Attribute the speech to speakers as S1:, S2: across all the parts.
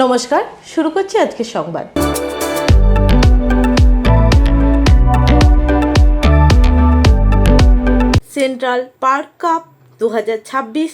S1: নমস্কার, শুরু করছি আজকের সংবাদ। সেন্ট্রাল পার্ক কাপ দু হাজার ছাব্বিশ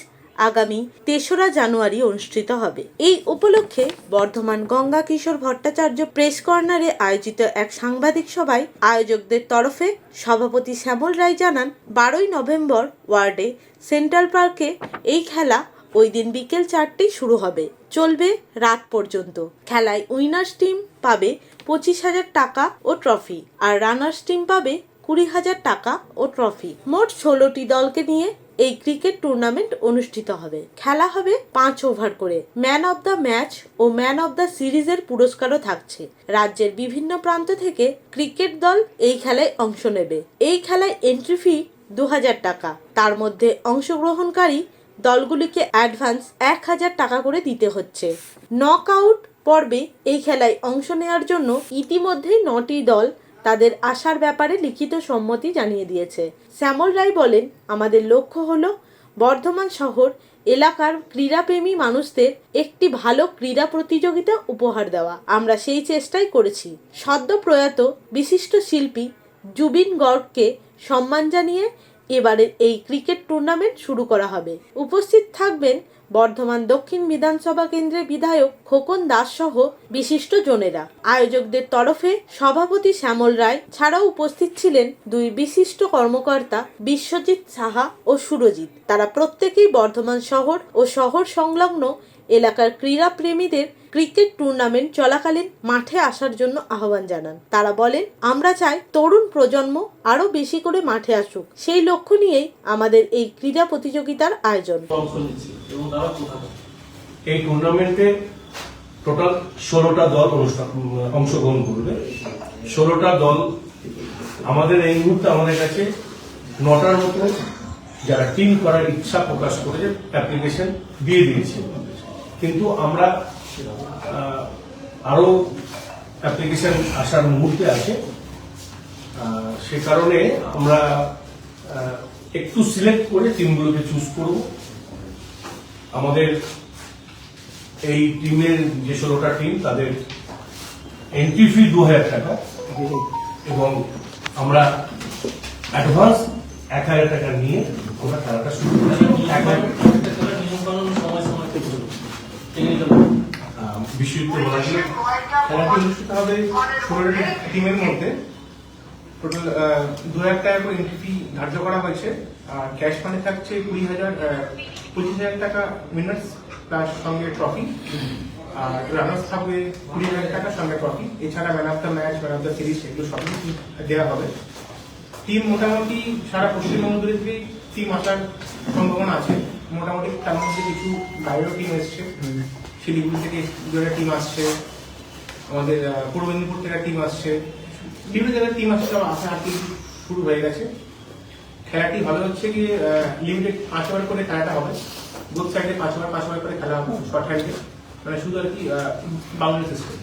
S1: আগামী তেসরা জানুয়ারি অনুষ্ঠিত হবে। এই উপলক্ষে বর্ধমান গঙ্গা কিশোর ভট্টাচার্য প্রেস কর্নারে আয়োজিত এক সাংবাদিক সভায় আয়োজকদের তরফে সভাপতি শ্যামল রায় জানান, বারোই নভেম্বর ওয়ার্ডে সেন্ট্রাল পার্কে এই খেলা ওই দিন বিকেল চারটেই শুরু হবে। চলবে রাত পর্যন্ত। খেলায় উইনার্স টিম পাবে পঁচিশ হাজার টাকা ও ট্রফি আর রানার্স টিম পাবে কুড়ি হাজার টাকা ও ট্রফি। মোট ষোলোটি দলকে নিয়ে এই ক্রিকেট টুর্নামেন্ট অনুষ্ঠিত হবে। খেলা হবে পাঁচ ওভার করে। ম্যান অব দ্য ম্যাচ ও ম্যান অব দ্য সিরিজের পুরস্কারও থাকছে। রাজ্যের বিভিন্ন প্রান্ত থেকে ক্রিকেট দল এই খেলায় অংশ নেবে। এই খেলায় এন্ট্রি ফি দু হাজার টাকা। তার মধ্যে অংশগ্রহণকারী দলগুলিকে অ্যাডভান্স এক হাজার টাকা করে দিতে হচ্ছে। নক আউট পর্বে এই খেলায় অংশ নেওয়ার জন্য ইতিমধ্যেই নটি দল তাদের আসার ব্যাপারে লিখিত সম্মতি জানিয়ে দিয়েছে। শ্যামল রায় বলেন, আমাদের লক্ষ্য হলো বর্ধমান শহর এলাকার ক্রীড়াপ্রেমী মানুষদের একটি ভালো ক্রীড়া প্রতিযোগিতা উপহার দেওয়া। আমরা সেই চেষ্টাই করেছি। সদ্য প্রয়াত বিশিষ্ট শিল্পী জুবিন গর্গকে সম্মান জানিয়ে এবারের এই ক্রিকেট টুর্নামেন্ট শুরু করা হবে। উপস্থিত থাকবেন বর্ধমান দক্ষিণ বিধানসভা কেন্দ্রের বিধায়ক খোকন দাস সহ বিশিষ্ট জনেরা। আয়োজকদের তরফে সভাপতি শ্যামল রায় ছাড়াও উপস্থিত ছিলেন দুই বিশিষ্ট কর্মকর্তা বিশ্বজিৎ সাহা ও সুরজিৎ। তারা প্রত্যেকেই বর্ধমান শহর ও শহর সংলগ্ন এলাকার ক্রীড়া প্রেমীদের ক্রিকেট টুর্নামেন্ট চলাকালীন মাঠে আসার জন্য আহ্বান জানান। তারা বলেন, আমরা চাই তরুণ প্রজন্ম আরও বেশি করে মাঠে আসুক। সেই লক্ষ্য নিয়েই আমাদের এই ক্রীড়া প্রতিযোগিতার আয়োজন।
S2: এই টুর্নামেন্টে টোটাল ষোলোটা দল অংশগ্রহণ করবে। ষোলোটা দল আমাদের এই মুহূর্তে আমাদের কাছে নটার মতো যারা টিম করার ইচ্ছা প্রকাশ করেছে, অ্যাপ্লিকেশন দিয়ে দিয়েছে। কিন্তু আমরা আহ, আরও অ্যাপ্লিকেশন আসার মুহূর্তে আছে সে কারণে আমরা একটু সিলেক্ট করে টিমগুলোকে চুজ করব। আমাদের এই টিমের যে ষোলোটা টিম তাদের এন্ট্রি ফি দু হাজার টাকা এবং আমরা অ্যাডভান্স এক হাজার টাকা নিয়ে আমরা খেলাটা শুরু করি এক হাজার
S3: থেকে
S2: বিশ্বযুদ্ধ বলা ছিল খেলাটি অনুষ্ঠিত হবে ষোলোটি টিমের মধ্যে।
S4: টোটাল দু হাজার টাকা করে এন্ট্রি ধার্য করা হয়েছে। আর ক্যাশ ফান্ডে থাকছে কুড়ি হাজার পঁচিশ হাজার টাকা উইনার্স প্লাস সঙ্গে ট্রফি আর রানার্স থাকবে কুড়ি হাজার টাকা সঙ্গে ট্রফি এছাড়া man of the match man of the series এগুলো সবই দেওয়া হবে। টিম মোটামুটি সারা পশ্চিমবঙ্গ থেকেই টিম আসার সম্ভাবনা আছে। মোটামুটি তার মধ্যে কিছু বাইরেও টিম এসছে। শিলিগুড়ি থেকে দুটা টিম আসছে আমাদের পূর্ব মেদিনীপুর থেকে টিম আসছে। বিভিন্ন জায়গায় টিম আসছে আসা আর শুরু হয়ে গেছে। খেলাটি ভালো হচ্ছে কি লিমিটেড পাঁচ ওভার করে খেলাটা হবে। বুথ সাইডে পাঁচ ওভার পাঁচ ওভার করে খেলা হবে শর্ট হ্যান্ডে মানে শুধু আর কি বাউন্ডারি সিস্টেম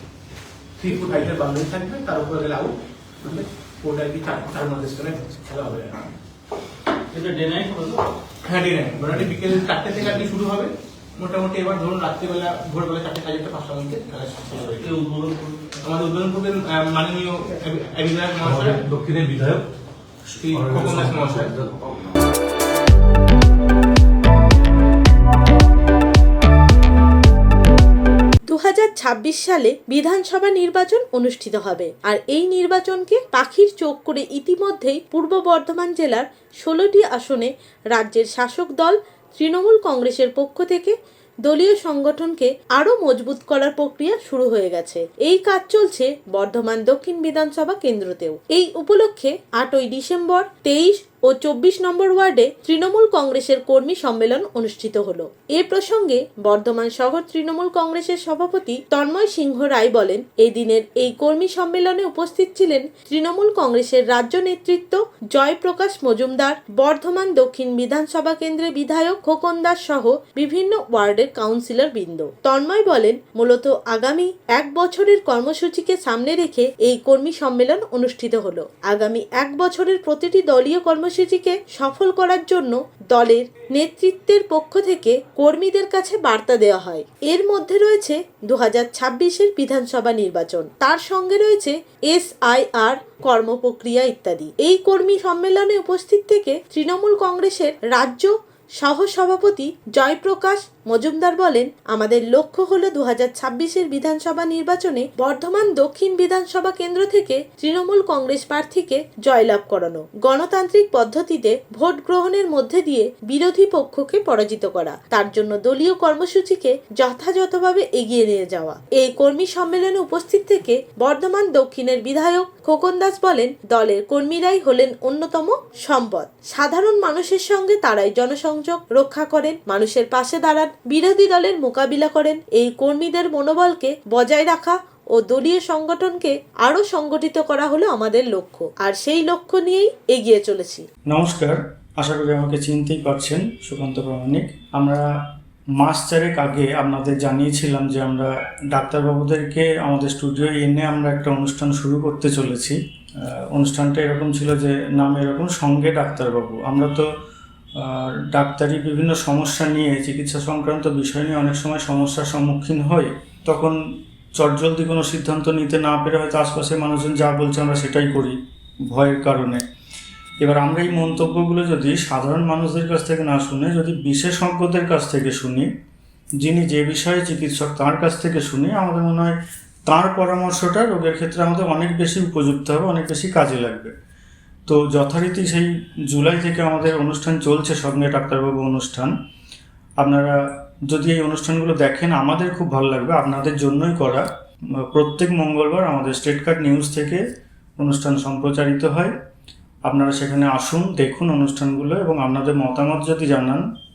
S4: থ্রি ফুট হাইটের বাউন্ডারি থাকবে তার উপরে গেলে আউট মানে ওটা আর কি চার চার মধ্যে খেলা হবে।
S3: এটা ডে নাইট
S4: হ্যাঁ ডে নাইট মোটামুটি বিকেল চারটে থেকে আর কি শুরু হবে। মোটামুটি এবার ধরুন রাত্রিবেলা ভোরবেলা চারটে সাড়ে চারটে পাঁচটার মধ্যে খেলা শেষ হয়ে যাবে।
S3: উদ্বোধন
S4: আমাদের উদ্বোধন করবেন মাননীয় অভিনয় মহাশয়।
S2: দক্ষিণের বিধায়ক
S4: শ্রী খোকন দাস মহাশয়।
S1: দু হাজার ছাব্বিশ সালে বিধানসভা নির্বাচন অনুষ্ঠিত হবে আর এই নির্বাচনকে পাখির চোখ করে ইতিমধ্যেই পূর্ব বর্ধমান জেলার ষোলোটি আসনে রাজ্যের শাসক দল তৃণমূল কংগ্রেসের পক্ষ থেকে দলীয় সংগঠনকে আরও মজবুত করার প্রক্রিয়া শুরু হয়ে গেছে। এই কাজ চলছে বর্ধমান দক্ষিণ বিধানসভা কেন্দ্রতেও। এই উপলক্ষে আটই ডিসেম্বর, তেইশ ও চব্বিশ নম্বর ওয়ার্ডে তৃণমূল কংগ্রেসের কর্মী সম্মেলন অনুষ্ঠিত হল। এ প্রসঙ্গে বর্ধমান শহর তৃণমূল কংগ্রেসের সভাপতি তন্ময় সিংহ রায় বলেন, এই দিনের এই কর্মী সম্মেলনে উপস্থিত ছিলেন তৃণমূল কংগ্রেসের রাজ্য নেতৃত্ব জয়প্রকাশ মজুমদার, বর্ধমান দক্ষিণ বিধানসভা কেন্দ্রের বিধায়ক খোকন দাস সহ বিভিন্ন ওয়ার্ডের কাউন্সিলর বৃন্দ। তন্ময় বলেন, মূলত আগামী এক বছরের কর্মসূচিকে সামনে রেখে এই কর্মী সম্মেলন অনুষ্ঠিত হলো। আগামী এক বছরের প্রতিটি দলীয় কর্মসূচি কর্মসূচিকে সফল করার জন্য দলের নেতৃত্বের পক্ষ থেকে কর্মীদের কাছে বার্তা দেওয়া হয়। এর মধ্যে রয়েছে দু হাজার ছাব্বিশের বিধানসভা নির্বাচন। তার সঙ্গে রয়েছে এস আই আর কর্মপ্রক্রিয়া ইত্যাদি। এই কর্মী সম্মেলনে উপস্থিত থেকে তৃণমূল কংগ্রেসের রাজ্য সহ সভাপতি জয়প্রকাশ মজুমদার বলেন, আমাদের লক্ষ্য হলো দু হাজার ছাব্বিশের বিধানসভা নির্বাচনে বর্ধমান দক্ষিণ বিধানসভা কেন্দ্র থেকে তৃণমূল কংগ্রেস প্রার্থীকে জয়লাভ করানো, গণতান্ত্রিক পদ্ধতিতে ভোট গ্রহণের মধ্যে দিয়ে বিরোধী পক্ষকে পরাজিত করা, তার জন্য দলীয় কর্মসূচিকে যথাযথভাবে এগিয়ে নিয়ে যাওয়া। এই কর্মী সম্মেলনে উপস্থিত থেকে বর্ধমান দক্ষিণের বিধায়ক খোকন দাস বলেন, দলের কর্মীরাই হলেন অন্যতম সম্পদ। সাধারণ মানুষের সঙ্গে তারাই জনসংযোগ রক্ষা করেন, মানুষের পাশে দাঁড়ান বিরোধী দলের মোকাবিলা করেন। এই কর্মীদের মনোবলকে বজায় রাখা ও দলীয় সংগঠনকে আরও সংগঠিত করা হলো আমাদের লক্ষ্য। আর সেই লক্ষ্য নিয়েই এগিয়ে চলেছি।
S5: নমস্কার। আশা করি আমাকে চিনতেই পারছেন সুকান্ত প্রামাণিক। আমরা মাস চারেক আগে আপনাদের জানিয়েছিলাম যে আমরা ডাক্তারবাবুদেরকে আমাদের স্টুডিও এনে আমরা একটা অনুষ্ঠান শুরু করতে চলেছি। অনুষ্ঠানটা এরকম ছিল যে নাম এরকম, সঙ্গে ডাক্তারবাবু। আমরা তো ডাক্তারি বিভিন্ন সমস্যা নিয়ে, চিকিৎসা সংক্রান্ত বিষয় নিয়ে অনেক সময় সমস্যার সম্মুখীন হই। তখন চটজলদি কোনো সিদ্ধান্ত নিতে না পেরে হয়তো আশপাশের মানুষজন যা বলছে আমরা সেটাই করি ভয়ের কারণে। এবার আমরা এই মন্তব্যগুলো যদি সাধারণ মানুষদের কাছ থেকে না শুনে, যদি বিশেষজ্ঞদের কাছ থেকে শুনি, যিনি যে বিষয়ে চিকিৎসক তার কাছ থেকে শুনি, আমাদের মনে হয় তার পরামর্শটা রোগের ক্ষেত্রে আমাদের অনেক বেশি উপযুক্ত হবে, অনেক বেশি কাজে লাগবে। তো যথারীতি সেই জুলাই থেকে আমাদের অনুষ্ঠান চলছে সঙ্গে ডাক্তারবাবু অনুষ্ঠান। আপনারা যদি এই অনুষ্ঠানগুলো দেখেন, আমাদের খুব ভালো লাগবে, আপনাদের জন্যই করা। প্রত্যেক মঙ্গলবার আমাদের স্টেট কার্ড নিউজ থেকে অনুষ্ঠান সম্প্রচারিত হয়। আপনারা সেখানে আসুন, দেখুন অনুষ্ঠানগুলো এবং আপনাদের মতামত যদি জানান